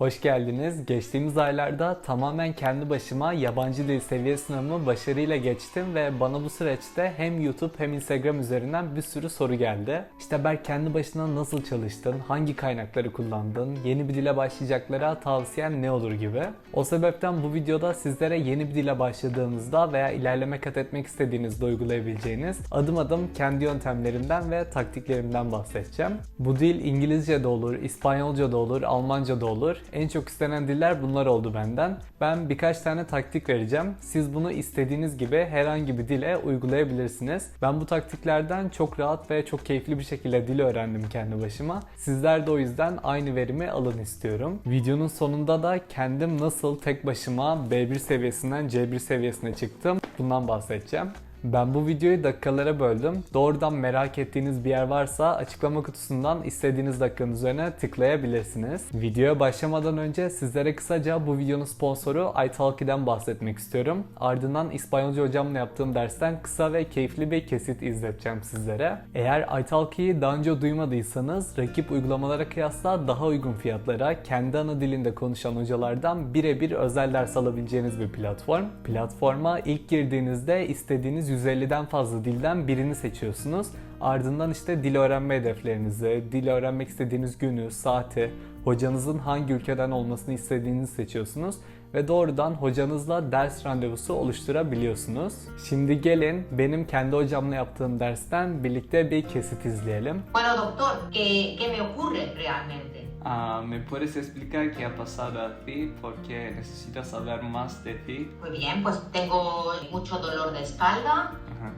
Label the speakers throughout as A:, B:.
A: Hoş geldiniz. Geçtiğimiz aylarda tamamen kendi başıma yabancı dil seviye sınavımı başarıyla geçtim ve bana bu süreçte hem YouTube hem Instagram üzerinden bir sürü soru geldi. İşte Berk kendi başına nasıl çalıştın, hangi kaynakları kullandın, yeni bir dile başlayacaklara tavsiyen ne olur gibi. O sebepten bu videoda sizlere yeni bir dile başladığınızda veya ilerleme kat etmek istediğinizde uygulayabileceğiniz adım adım kendi yöntemlerimden ve taktiklerimden bahsedeceğim. Bu dil İngilizce de olur, İspanyolca da olur, Almanca da olur. En çok istenen diller bunlar oldu benden. Ben birkaç tane taktik vereceğim. Siz bunu istediğiniz gibi herhangi bir dile uygulayabilirsiniz. Ben bu taktiklerden çok rahat ve çok keyifli bir şekilde dil öğrendim kendi başıma. Sizler de o yüzden aynı verimi alın istiyorum. Videonun sonunda da kendim nasıl tek başıma B1 seviyesinden C1 seviyesine çıktım bundan bahsedeceğim. Ben bu videoyu dakikalara böldüm. Doğrudan merak ettiğiniz bir yer varsa açıklama kutusundan istediğiniz dakikanın üzerine tıklayabilirsiniz. Videoya başlamadan önce sizlere kısaca bu videonun sponsoru iTalki'den bahsetmek istiyorum. Ardından İspanyolca hocamla yaptığım dersten kısa ve keyifli bir kesit izleteceğim sizlere. Eğer iTalki'yi daha önce duymadıysanız rakip uygulamalara kıyasla daha uygun fiyatlara kendi ana dilinde konuşan hocalardan birebir özel ders alabileceğiniz bir platform. Platforma ilk girdiğinizde istediğiniz 150'den fazla dilden birini seçiyorsunuz. Ardından işte dil öğrenme hedeflerinizi, dil öğrenmek istediğiniz günü, saati, hocanızın hangi ülkeden olmasını istediğinizi seçiyorsunuz ve doğrudan hocanızla ders randevusu oluşturabiliyorsunuz. Şimdi gelin benim kendi hocamla yaptığım dersten birlikte bir kesit izleyelim.
B: Bueno, doctor, ¿qué, qué me ocurre realmente?
C: Ah, ¿Me puedes explicar qué ha pasado a ti? Porque necesito saber más de ti.
B: Muy bien, pues tengo mucho dolor de espalda,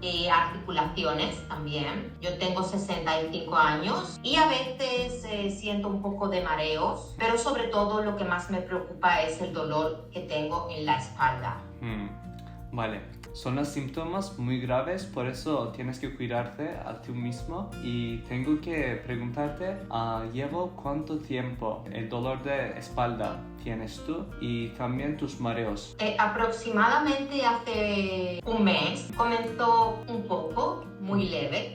B: eh, articulaciones también. Yo tengo 65 años y a veces eh, siento un poco de mareos, pero sobre todo lo que más me preocupa es el dolor que tengo en la espalda.
C: Hmm, Vale, son los síntomas muy graves, por eso tienes que cuidarte a ti mismo. Y tengo que preguntarte, ah, ¿llevo cuánto tiempo el dolor de espalda tienes tú y también tus mareos?
B: Eh, aproximadamente hace un mes comenzó un poco, muy leve,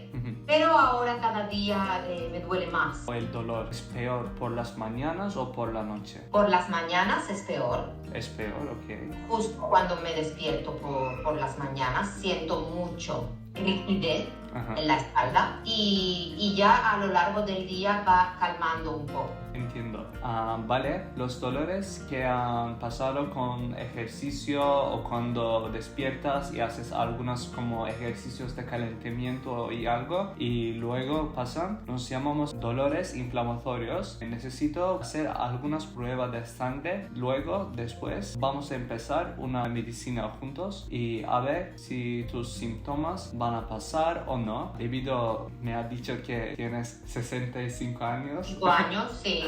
B: ahora cada día eh, me duele más.
C: ¿O el dolor es peor por las mañanas o por la noche?
B: Por las mañanas es peor.
C: Es peor, ok.
B: Justo cuando me despierto por, por las mañanas siento mucho rigidez
C: Ajá.
B: en la espalda y, y ya a lo largo del día va calmando un poco.
C: Entiendo. Ah, vale, los dolores que han pasado con ejercicio o cuando despiertas y haces algunos como ejercicios de calentamiento y algo y luego pasan, nos llamamos dolores inflamatorios. Necesito hacer algunas pruebas de sangre. Luego, después, vamos a empezar una medicina juntos y a ver si tus síntomas van a pasar o no. Debido, me ha dicho que tienes 65 años.
B: Cinco años, sí.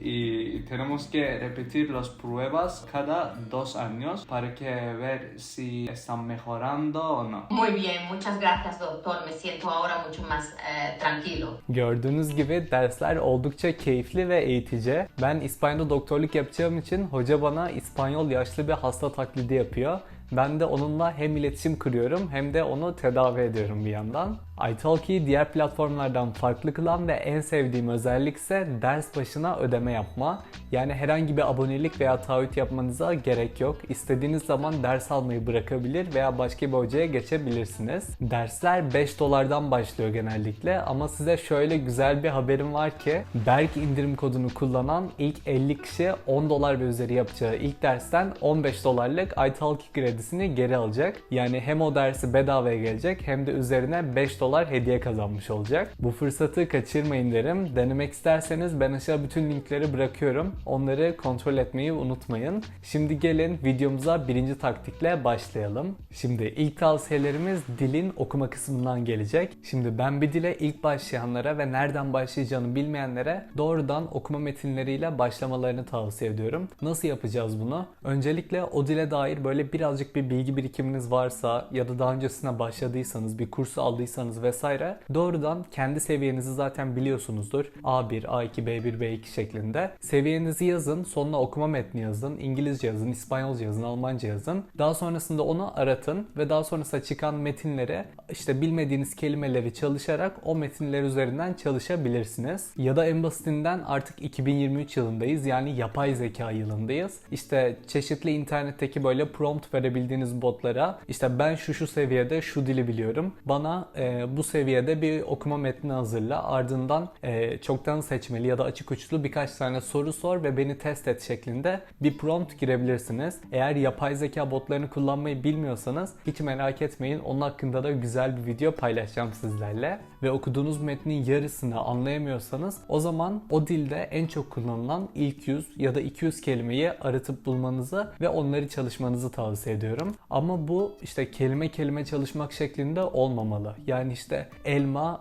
C: Y tenemos que repetir las pruebas cada dos años para que ver si están mejorando o no.
B: Muy bien, muchas gracias doctor. Me siento ahora mucho más eh, tranquilo.
A: Gördüğünüz gibi dersler oldukça keyifli ve eğitici. Ben İspanyol'da doktorluk yapacağım için hoca bana İspanyol yaşlı bir hasta taklidi yapıyor. Ben de onunla hem iletişim kuruyorum hem de onu tedavi ediyorum bir yandan. iTalki'yi diğer platformlardan farklı kılan ve en sevdiğim özellik ise ders başına ödeme yapma. Yani herhangi bir abonelik veya taahhüt yapmanıza gerek yok. İstediğiniz zaman ders almayı bırakabilir veya başka bir hocaya geçebilirsiniz. Dersler 5 dolardan başlıyor genellikle ama size şöyle güzel bir haberim var ki Berk indirim kodunu kullanan ilk 50 kişi 10 dolar ve üzeri yapacağı ilk dersten 15 dolarlık iTalki kredisini geri alacak. Yani hem o dersi bedavaya gelecek hem de üzerine 5 dolar hediye kazanmış olacak. Bu fırsatı kaçırmayın derim. Denemek isterseniz ben aşağı bütün linkleri bırakıyorum. Onları kontrol etmeyi unutmayın. Şimdi gelin videomuza birinci taktikle başlayalım. Şimdi ilk tavsiyelerimiz dilin okuma kısmından gelecek. Şimdi ben bir dile ilk başlayanlara ve nereden başlayacağını bilmeyenlere doğrudan okuma metinleriyle başlamalarını tavsiye ediyorum. Nasıl yapacağız bunu? Öncelikle o dile dair böyle birazcık bir bilgi birikiminiz varsa ya da daha öncesine başladıysanız, bir kursu aldıysanız vesaire doğrudan kendi seviyenizi zaten biliyorsunuzdur. A1, A2, B1, B2 şeklinde. Seviyenizi yazın, sonuna okuma metni yazın, İngilizce yazın, İspanyolca yazın, Almanca yazın. Daha sonrasında onu aratın ve daha sonrasında çıkan metinleri işte bilmediğiniz kelimeleri çalışarak o metinler üzerinden çalışabilirsiniz. Ya da en basitinden artık 2023 yılındayız yani yapay zeka yılındayız. İşte çeşitli internetteki böyle prompt verebildiğiniz botlara işte ben şu şu seviyede şu dili biliyorum. Bana e, bu seviyede bir okuma metni hazırla. Ardından e, çoktan seçmeli ya da açık uçlu birkaç tane soru sor ve beni test et şeklinde bir prompt girebilirsiniz. Eğer yapay zeka botlarını kullanmayı bilmiyorsanız hiç merak etmeyin. Onun hakkında da güzel bir video paylaşacağım sizlerle. Ve okuduğunuz metnin yarısını anlayamıyorsanız o zaman o dilde en çok kullanılan ilk 100 ya da 200 kelimeyi aratıp bulmanızı ve onları çalışmanızı tavsiye ediyorum. Ama bu işte kelime kelime çalışmak şeklinde olmamalı. Yani işte elma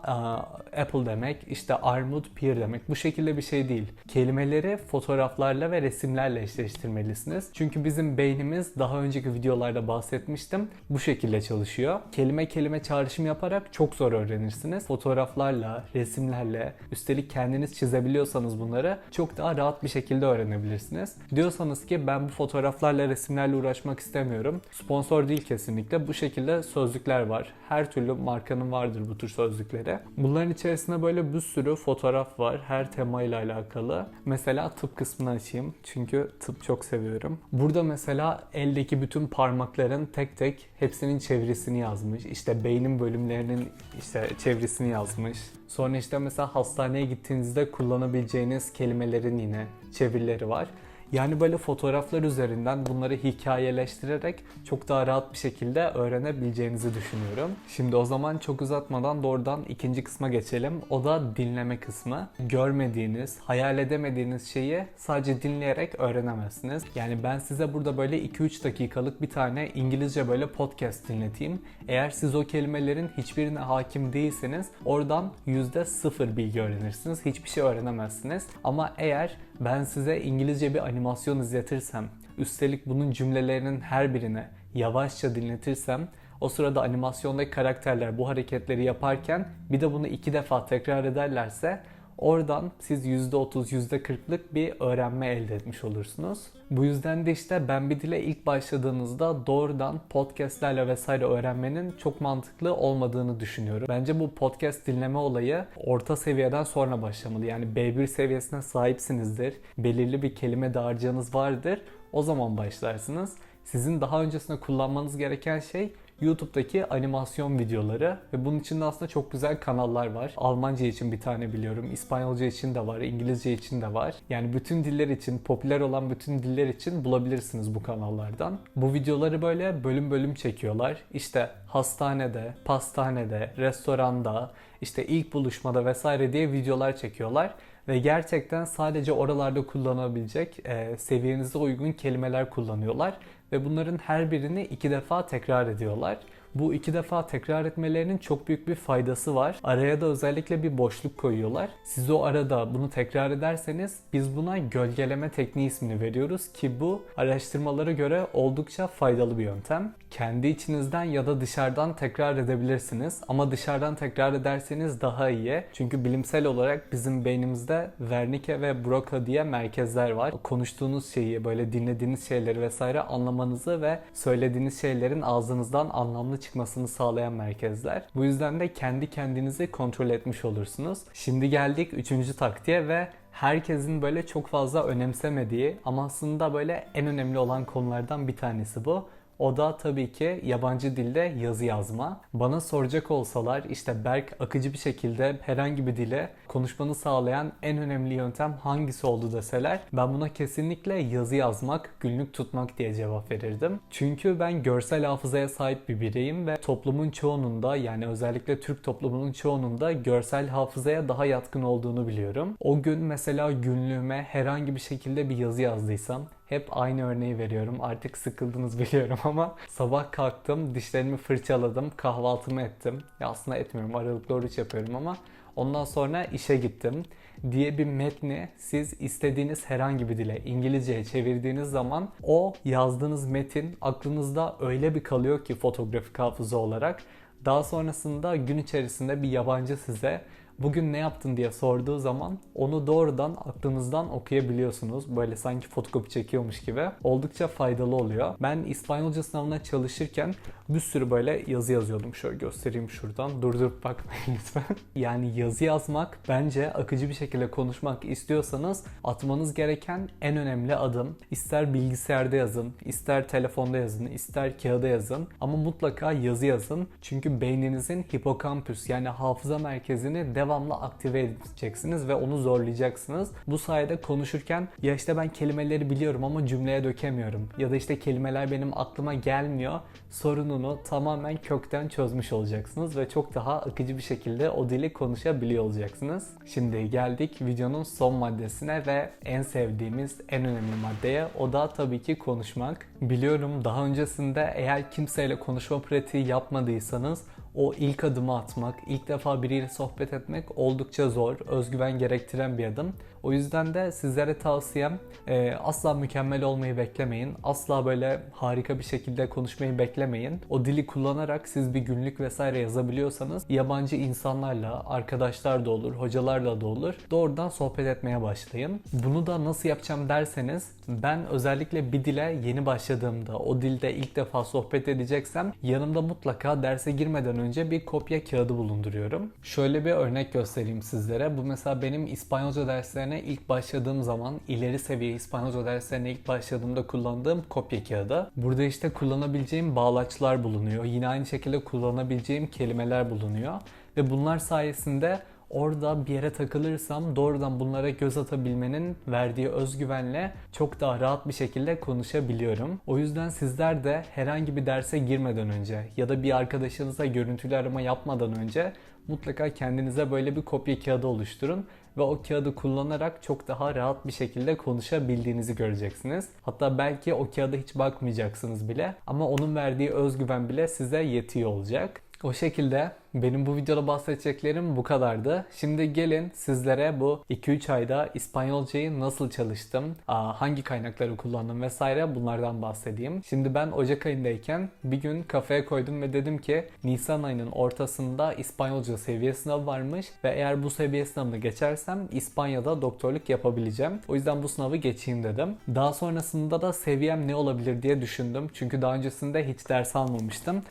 A: apple demek, işte armut pear demek. Bu şekilde bir şey değil. Kelimeleri fotoğraflarla ve resimlerle eşleştirmelisiniz. Çünkü bizim beynimiz daha önceki videolarda bahsetmiştim. Bu şekilde çalışıyor. Kelime kelime çağrışım yaparak çok zor öğrenirsiniz. Fotoğraflarla, resimlerle, üstelik kendiniz çizebiliyorsanız bunları çok daha rahat bir şekilde öğrenebilirsiniz. Diyorsanız ki ben bu fotoğraflarla, resimlerle uğraşmak istemiyorum. Sponsor değil kesinlikle. Bu şekilde sözlükler var. Her türlü markanın vardır bu tür sözlükleri. Bunların içerisinde böyle bir sürü fotoğraf var. Her temayla alakalı. Mesela tıp kısmını açayım. Çünkü tıp çok seviyorum. Burada mesela eldeki bütün parmakların tek tek hepsinin çevresini yazmış. İşte beynin bölümlerinin işte çevresini yazmış. Sonra işte mesela hastaneye gittiğinizde kullanabileceğiniz kelimelerin yine çevirileri var. Yani böyle fotoğraflar üzerinden bunları hikayeleştirerek çok daha rahat bir şekilde öğrenebileceğinizi düşünüyorum. Şimdi o zaman çok uzatmadan doğrudan ikinci kısma geçelim. O da dinleme kısmı. Görmediğiniz, hayal edemediğiniz şeyi sadece dinleyerek öğrenemezsiniz. Yani ben size burada böyle 2-3 dakikalık bir tane İngilizce böyle podcast dinleteyim. Eğer siz o kelimelerin hiçbirine hakim değilseniz oradan %0 bilgi öğrenirsiniz. Hiçbir şey öğrenemezsiniz. Ama eğer ben size İngilizce bir animasyon izletirsem, üstelik bunun cümlelerinin her birine yavaşça dinletirsem o sırada animasyondaki karakterler bu hareketleri yaparken bir de bunu iki defa tekrar ederlerse Oradan siz %30, %40'lık bir öğrenme elde etmiş olursunuz. Bu yüzden de işte ben bir dile ilk başladığınızda doğrudan podcastlerle vesaire öğrenmenin çok mantıklı olmadığını düşünüyorum. Bence bu podcast dinleme olayı orta seviyeden sonra başlamalı. Yani B1 seviyesine sahipsinizdir. Belirli bir kelime dağarcığınız vardır. O zaman başlarsınız. Sizin daha öncesinde kullanmanız gereken şey YouTube'daki animasyon videoları ve bunun için de aslında çok güzel kanallar var. Almanca için bir tane biliyorum, İspanyolca için de var, İngilizce için de var. Yani bütün diller için, popüler olan bütün diller için bulabilirsiniz bu kanallardan. Bu videoları böyle bölüm bölüm çekiyorlar. İşte hastanede, pastanede, restoranda, işte ilk buluşmada vesaire diye videolar çekiyorlar ve gerçekten sadece oralarda kullanabilecek e, seviyenize uygun kelimeler kullanıyorlar ve bunların her birini iki defa tekrar ediyorlar. Bu iki defa tekrar etmelerinin çok büyük bir faydası var. Araya da özellikle bir boşluk koyuyorlar. Siz o arada bunu tekrar ederseniz biz buna gölgeleme tekniği ismini veriyoruz ki bu araştırmalara göre oldukça faydalı bir yöntem. Kendi içinizden ya da dışarıdan tekrar edebilirsiniz ama dışarıdan tekrar ederseniz daha iyi. Çünkü bilimsel olarak bizim beynimizde Wernicke ve Broca diye merkezler var. Konuştuğunuz şeyi, böyle dinlediğiniz şeyleri vesaire anlamanızı ve söylediğiniz şeylerin ağzınızdan anlamlı çıkmasını sağlayan merkezler. Bu yüzden de kendi kendinizi kontrol etmiş olursunuz. Şimdi geldik üçüncü taktiğe ve herkesin böyle çok fazla önemsemediği ama aslında böyle en önemli olan konulardan bir tanesi bu. O da tabii ki yabancı dilde yazı yazma. Bana soracak olsalar işte Berk akıcı bir şekilde herhangi bir dile konuşmanı sağlayan en önemli yöntem hangisi oldu deseler ben buna kesinlikle yazı yazmak, günlük tutmak diye cevap verirdim. Çünkü ben görsel hafızaya sahip bir bireyim ve toplumun çoğunun da yani özellikle Türk toplumunun çoğunun da görsel hafızaya daha yatkın olduğunu biliyorum. O gün mesela günlüğüme herhangi bir şekilde bir yazı yazdıysam hep aynı örneği veriyorum. Artık sıkıldınız biliyorum ama sabah kalktım, dişlerimi fırçaladım, kahvaltımı ettim. Ya aslında etmiyorum, aralıklı oruç yapıyorum ama ondan sonra işe gittim diye bir metni siz istediğiniz herhangi bir dile İngilizceye çevirdiğiniz zaman o yazdığınız metin aklınızda öyle bir kalıyor ki fotoğrafik hafıza olarak Daha sonrasında gün içerisinde bir yabancı size bugün ne yaptın diye sorduğu zaman onu doğrudan aklınızdan okuyabiliyorsunuz. Böyle sanki fotokopi çekiyormuş gibi. Oldukça faydalı oluyor. Ben İspanyolca sınavına çalışırken bir sürü böyle yazı yazıyordum. Şöyle göstereyim şuradan. Durdurup bakmayın lütfen. Yani yazı yazmak bence akıcı bir şekilde konuşmak istiyorsanız atmanız gereken en önemli adım. İster bilgisayarda yazın, ister telefonda yazın, ister kağıda yazın ama mutlaka yazı yazın. Çünkü beyninizin hipokampüs yani hafıza merkezini devamlı aktive edeceksiniz ve onu zorlayacaksınız. Bu sayede konuşurken ya işte ben kelimeleri biliyorum ama cümleye dökemiyorum ya da işte kelimeler benim aklıma gelmiyor sorununu tamamen kökten çözmüş olacaksınız ve çok daha akıcı bir şekilde o dili konuşabiliyor olacaksınız. Şimdi geldik videonun son maddesine ve en sevdiğimiz en önemli maddeye. O da tabii ki konuşmak. Biliyorum daha öncesinde eğer kimseyle konuşma pratiği yapmadıysanız o ilk adımı atmak, ilk defa biriyle sohbet etmek oldukça zor, özgüven gerektiren bir adım. O yüzden de sizlere tavsiyem e, asla mükemmel olmayı beklemeyin. Asla böyle harika bir şekilde konuşmayı beklemeyin. O dili kullanarak siz bir günlük vesaire yazabiliyorsanız yabancı insanlarla, arkadaşlar da olur, hocalarla da olur. Doğrudan sohbet etmeye başlayın. Bunu da nasıl yapacağım derseniz ben özellikle bir dile yeni başladığımda, o dilde ilk defa sohbet edeceksem yanımda mutlaka derse girmeden önce bir kopya kağıdı bulunduruyorum. Şöyle bir örnek göstereyim sizlere. Bu mesela benim İspanyolca derslerine ilk başladığım zaman ileri seviye İspanyolca derslerine ilk başladığımda kullandığım kopya kağıdı. Burada işte kullanabileceğim bağlaçlar bulunuyor. Yine aynı şekilde kullanabileceğim kelimeler bulunuyor. Ve bunlar sayesinde orada bir yere takılırsam doğrudan bunlara göz atabilmenin verdiği özgüvenle çok daha rahat bir şekilde konuşabiliyorum. O yüzden sizler de herhangi bir derse girmeden önce ya da bir arkadaşınıza görüntülü arama yapmadan önce mutlaka kendinize böyle bir kopya kağıdı oluşturun ve o kağıdı kullanarak çok daha rahat bir şekilde konuşabildiğinizi göreceksiniz. Hatta belki o kağıda hiç bakmayacaksınız bile ama onun verdiği özgüven bile size yetiyor olacak. O şekilde benim bu videoda bahsedeceklerim bu kadardı. Şimdi gelin sizlere bu 2-3 ayda İspanyolcayı nasıl çalıştım, hangi kaynakları kullandım vesaire bunlardan bahsedeyim. Şimdi ben Ocak ayındayken bir gün kafeye koydum ve dedim ki Nisan ayının ortasında İspanyolca seviye sınavı varmış ve eğer bu seviye sınavını geçersem İspanya'da doktorluk yapabileceğim. O yüzden bu sınavı geçeyim dedim. Daha sonrasında da seviyem ne olabilir diye düşündüm. Çünkü daha öncesinde hiç ders almamıştım.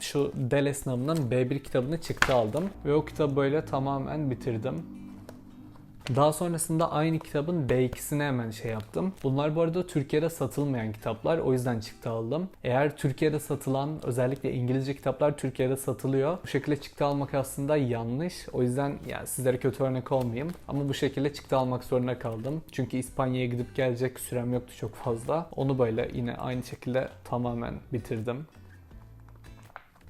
A: Şu DELE sınavının B1 kitabı kitabını çıktı aldım ve o kitabı böyle tamamen bitirdim. Daha sonrasında aynı kitabın B2'sini hemen şey yaptım. Bunlar bu arada Türkiye'de satılmayan kitaplar. O yüzden çıktı aldım. Eğer Türkiye'de satılan özellikle İngilizce kitaplar Türkiye'de satılıyor. Bu şekilde çıktı almak aslında yanlış. O yüzden yani sizlere kötü örnek olmayayım. Ama bu şekilde çıktı almak zorunda kaldım. Çünkü İspanya'ya gidip gelecek sürem yoktu çok fazla. Onu böyle yine aynı şekilde tamamen bitirdim.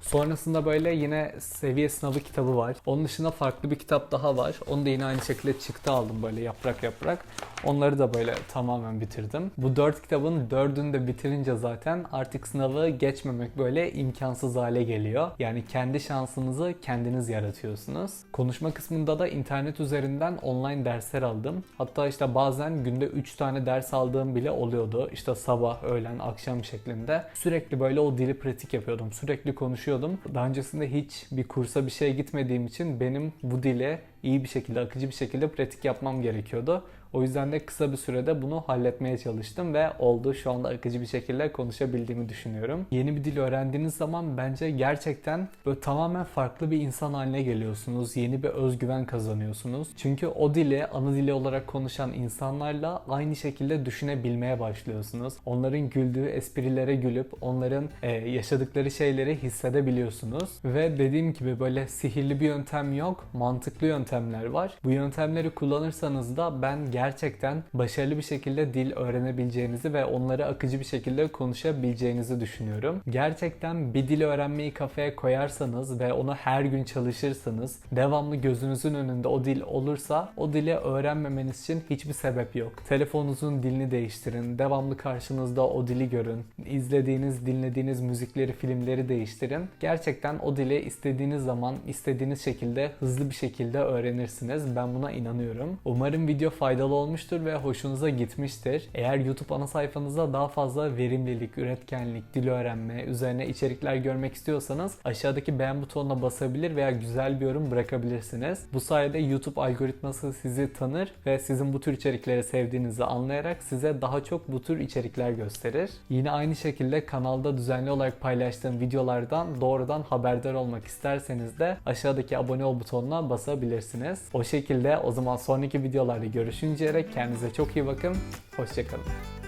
A: Sonrasında böyle yine seviye sınavı kitabı var. Onun dışında farklı bir kitap daha var. Onu da yine aynı şekilde çıktı aldım böyle yaprak yaprak. Onları da böyle tamamen bitirdim. Bu dört kitabın dördünü de bitirince zaten artık sınavı geçmemek böyle imkansız hale geliyor. Yani kendi şansınızı kendiniz yaratıyorsunuz. Konuşma kısmında da internet üzerinden online dersler aldım. Hatta işte bazen günde 3 tane ders aldığım bile oluyordu. İşte sabah, öğlen, akşam şeklinde. Sürekli böyle o dili pratik yapıyordum. Sürekli konuşuyordum. Daha öncesinde hiç bir kursa bir şeye gitmediğim için benim bu dile iyi bir şekilde, akıcı bir şekilde pratik yapmam gerekiyordu. O yüzden de kısa bir sürede bunu halletmeye çalıştım ve oldu. Şu anda akıcı bir şekilde konuşabildiğimi düşünüyorum. Yeni bir dil öğrendiğiniz zaman bence gerçekten böyle tamamen farklı bir insan haline geliyorsunuz. Yeni bir özgüven kazanıyorsunuz. Çünkü o dili ana dili olarak konuşan insanlarla aynı şekilde düşünebilmeye başlıyorsunuz. Onların güldüğü esprilere gülüp onların e, yaşadıkları şeyleri hissedebiliyorsunuz. Ve dediğim gibi böyle sihirli bir yöntem yok. Mantıklı yöntemler var. Bu yöntemleri kullanırsanız da ben gerçekten gerçekten başarılı bir şekilde dil öğrenebileceğinizi ve onları akıcı bir şekilde konuşabileceğinizi düşünüyorum. Gerçekten bir dil öğrenmeyi kafaya koyarsanız ve onu her gün çalışırsanız, devamlı gözünüzün önünde o dil olursa o dili öğrenmemeniz için hiçbir sebep yok. Telefonunuzun dilini değiştirin, devamlı karşınızda o dili görün, izlediğiniz, dinlediğiniz müzikleri, filmleri değiştirin. Gerçekten o dili istediğiniz zaman, istediğiniz şekilde, hızlı bir şekilde öğrenirsiniz. Ben buna inanıyorum. Umarım video faydalı faydalı olmuştur ve hoşunuza gitmiştir. Eğer YouTube ana sayfanızda daha fazla verimlilik, üretkenlik, dil öğrenme, üzerine içerikler görmek istiyorsanız aşağıdaki beğen butonuna basabilir veya güzel bir yorum bırakabilirsiniz. Bu sayede YouTube algoritması sizi tanır ve sizin bu tür içerikleri sevdiğinizi anlayarak size daha çok bu tür içerikler gösterir. Yine aynı şekilde kanalda düzenli olarak paylaştığım videolardan doğrudan haberdar olmak isterseniz de aşağıdaki abone ol butonuna basabilirsiniz. O şekilde o zaman sonraki videolarda görüşünceye dek kendinize çok iyi bakın. Hoşçakalın.